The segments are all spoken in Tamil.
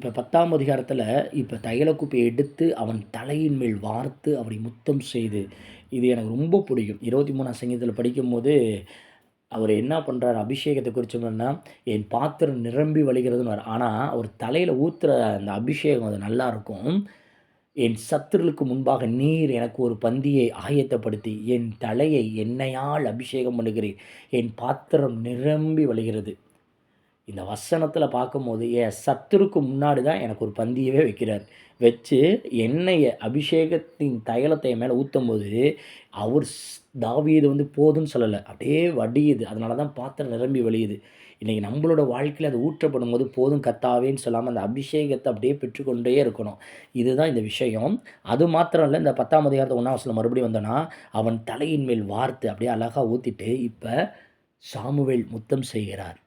இப்போ பத்தாம் அதிகாரத்தில் இப்போ தைலக்குப்பையை எடுத்து அவன் தலையின் மேல் வார்த்து அவரை முத்தம் செய்து இது எனக்கு ரொம்ப பிடிக்கும். இருபத்தி மூணாம் சங்கீதத்தில் படிக்கும்போது அவர் என்ன பண்ணுறாரு அபிஷேகத்தை குறிச்சோம்னா என் பாத்திரம் நிரம்பி வழிகிறதுன்னு ஆனால் அவர் தலையில் ஊற்றுற அந்த அபிஷேகம் அது நல்லாயிருக்கும் என் சத்துருளுக்கு முன்பாக நீர் எனக்கு ஒரு பந்தியை ஆயத்தப்படுத்தி என் தலையை எண்ணெயால் அபிஷேகம் பண்ணுகிறேன் என் பாத்திரம் நிரம்பி வழிகிறது. இந்த வசனத்தில் பார்க்கும்போது என் சத்துருக்கு முன்னாடி தான் எனக்கு ஒரு பந்தியவே வைக்கிறார். வச்சு எண்ணெயை அபிஷேகத்தின் தைலத்தை மேலே ஊற்றும் போது அவர் ஸ்- வந்து போதும்னு சொல்லலை. அப்படியே வடியுது. அதனால தான் பாத்திரம் நிரம்பி வழியுது. இன்றைக்கி நம்மளோட வாழ்க்கையில் அது ஊற்றப்படும் போது போதும் கத்தாவேன்னு சொல்லாமல் அந்த அபிஷேகத்தை அப்படியே பெற்றுக்கொண்டே இருக்கணும். இதுதான் இந்த விஷயம். அது மாத்திரம் இல்லை இந்த பத்தாம் அதிகாரத்தை ஒன்றாம் மறுபடியும் வந்தோன்னா அவன் தலையின் மேல் வார்த்து அப்படியே அழகாக ஊற்றிட்டு இப்போ சாமுவேல் முத்தம் செய்கிறார்.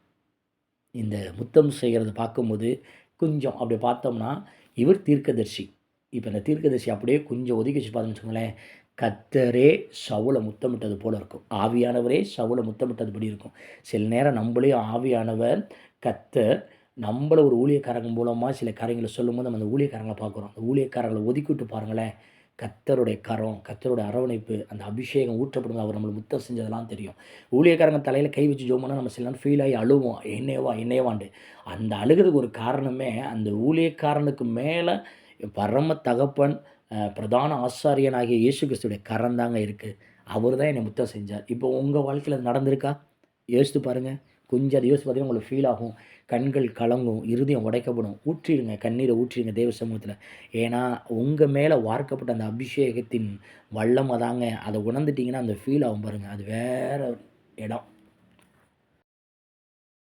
இந்த முத்தம் செய்கிறத பார்க்கும்போது கொஞ்சம் அப்படி பார்த்தோம்னா இவர் தீர்க்கதர்சி. இப்போ இந்த தீர்க்கதர்சி அப்படியே கொஞ்சம் ஒதுக்கி வச்சு பார்த்தோம்னு வச்சுக்கோங்களேன் கத்தரே சவுளை முத்தமிட்டது போல் இருக்கும். ஆவியானவரே சவுளை முத்தமிட்டதுபடி இருக்கும். சில நேரம் நம்மளே ஆவியானவர் கத்தர் நம்மள ஒரு ஊழியக்காரங்க மூலமாக சில காரியங்களை சொல்லும்போது நம்ம அந்த ஊழியக்காரங்களை பார்க்குறோம். அந்த ஊழியக்காரங்களை ஒதுக்கிவிட்டு பாருங்களேன் கத்தருடைய கரம் கத்தருடைய அரவணைப்பு அந்த அபிஷேகம் ஊற்றப்படுங்க அவர் நம்மளை முத்தம் செஞ்சதெல்லாம் தெரியும். ஊழியக்காரங்க தலையில் கை வச்சு ஜோமனா நம்ம சில ஃபீல் ஆகி அழுவோம். என்னையவா என்னையவாண்டு அந்த அழுகிறதுக்கு ஒரு காரணமே அந்த ஊழியக்காரனுக்கு மேலே பரம தகப்பன் பிரதான ஆசாரியனாகிய இயேசு கிறிஸ்துடைய கரம் தாங்க இருக்குது அவர் தான் என்னை முத்தம் செஞ்சார். இப்போ உங்கள் வாழ்க்கையில் அது நடந்திருக்கா? யோசித்து பாருங்கள் கொஞ்சம் அதை யோசிச்சு பார்த்தீங்கன்னா உங்களுக்கு ஃபீல் ஆகும். கண்கள் கலங்கும் இருதயம் உடைக்கப்படும். ஊற்றிடுங்க கண்ணீரை ஊற்றிடுங்க தேவ சமூகத்தில். ஏன்னா உங்கள் மேலே வார்க்கப்பட்ட அந்த அபிஷேகத்தின் வல்லம் அதாங்க அதை உணர்ந்துட்டிங்கன்னா அந்த ஃபீல் ஆகும் பாருங்கள் அது வேற இடம்.